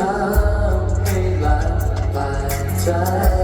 ทำให้หลับตาใจ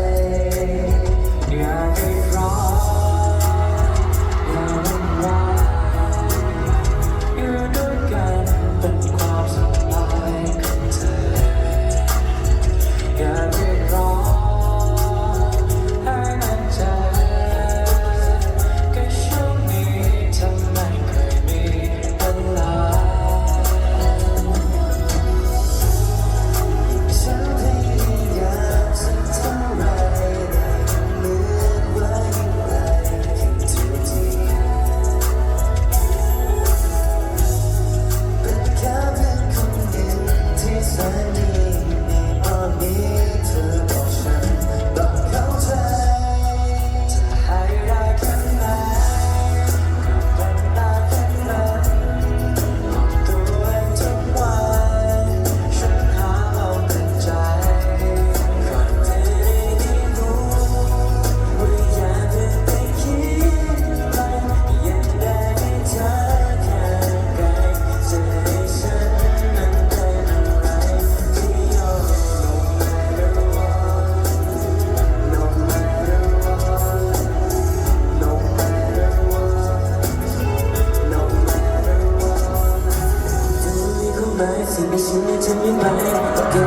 see me, see me, to me about.